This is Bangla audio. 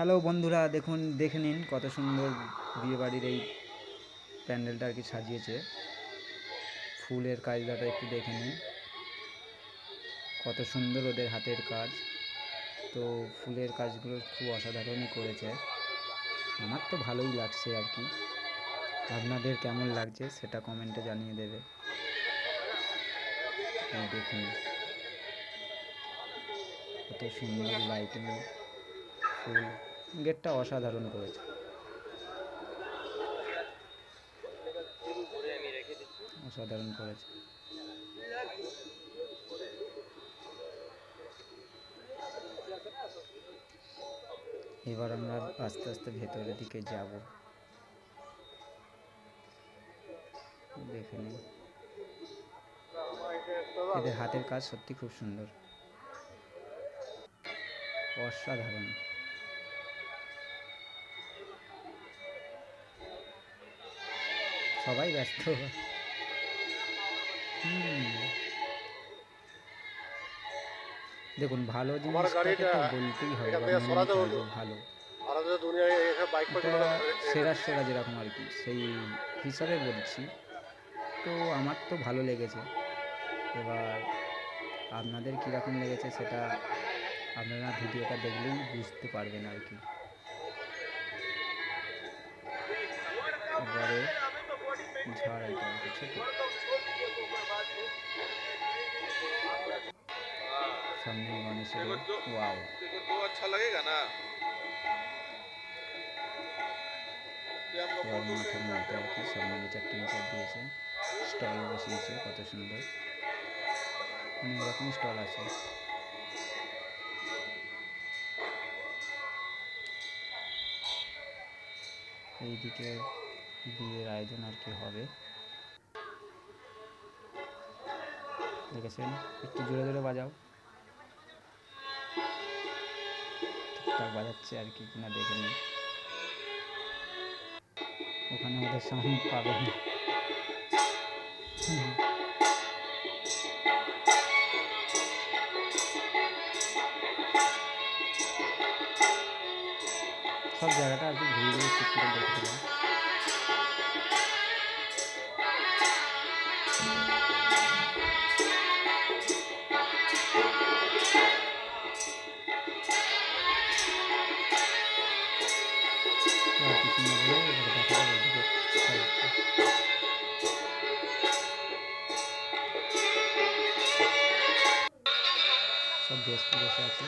হ্যালো বন্ধুরা, দেখুন, দেখে নিন কত সুন্দর বিয়েবাড়ির এই প্যান্ডেলটা আর কি সাজিয়েছে। ফুলের কাজটা একটু দেখে নিন। কত সুন্দর ওদের হাতের কাজ। তো ফুলের কাজগুলো খুব অসাধারণই করেছে। আমার তো ভালোই লাগছে আর কি। আপনাদের কেমন লাগছে সেটা কমেন্টে জানিয়ে দেবে। দেখুন। কত সুন্দর লাইটিং ফুল। গেটটা অসাধারণ করেছে। অসাধারণ করেছে। এবার আমরা আস্তে আস্তে ভেতরের দিকে যাব। দেখে নিন। এদের হাতের কাজ সত্যি খুব সুন্দর। অসাধারণ। সবাই ব্যস্ত। দেখুন ভালো জিনিসটাকে তো বলতেই হবে মেনে। ভালো। সেরা সেরা যেরকম আর কি সেই হিসাবে বলছি। তো আমার তো ভালো লেগেছে। এবার আপনাদের কীরকম লেগেছে সেটা আপনারা ভিডিওটা দেখলেই বুঝতে পারবেন আর কি। এবারে ঝাড় এটা আর কি ছোট সামনে গণেশের ওয়াও तो अच्छा लगेगा ना ये हमको এবার फोटो মাঠের মধ্যে আর কি সামনে চারটে মিটার দিয়েছে স্টল বসিয়েছে কত সুন্দর অনেক রকম স্টল আছে এইদিকে বিয়ের আয়োজন আর কি হবে। দেখেছেন? একটু জোরে জোরে বাজাও। ঠিকঠাক বাজাচ্ছে আর কি কিনা দেখে নিন। ওখানে ওদের সাউন্ড পাবেন। হুম। সব জায়গাটা আর কি ঘুরে ঘুরে ঠিক গেস্ট বসে আছে